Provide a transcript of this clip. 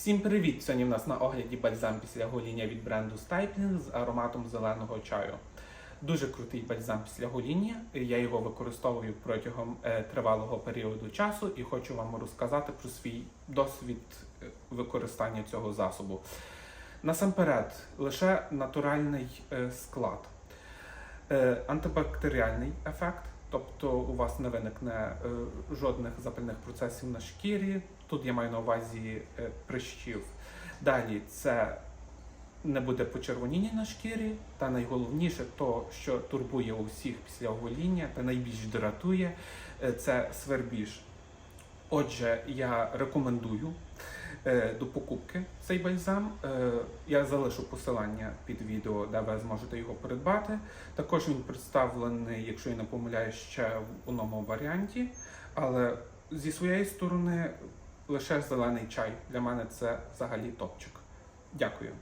Всім привіт! Сьогодні в нас на огляді бальзам після гоління від бренду Stapling з ароматом зеленого чаю. Дуже крутий бальзам після гоління. Я його використовую протягом е, тривалого періоду часу і хочу вам розказати про свій досвід е, використання цього засобу. Насамперед, лише натуральний е, склад, антибактеріальний ефект, тобто у вас не виникне жодних запальних процесів на шкірі. Тут я маю на увазі е, прищів. Далі це не буде почервоніння на шкірі, та найголовніше, то, що турбує у всіх після огоління та найбільш дратує, е, це свербіж. Отже, я рекомендую е, до покупки цей бальзам. Я залишу посилання під відео, де ви зможете його придбати. Також він представлений, якщо я не помиляюсь, ще в одному варіанті. Але зі своєї сторони лише зелений чай. Для мене це взагалі топчик. Дякую.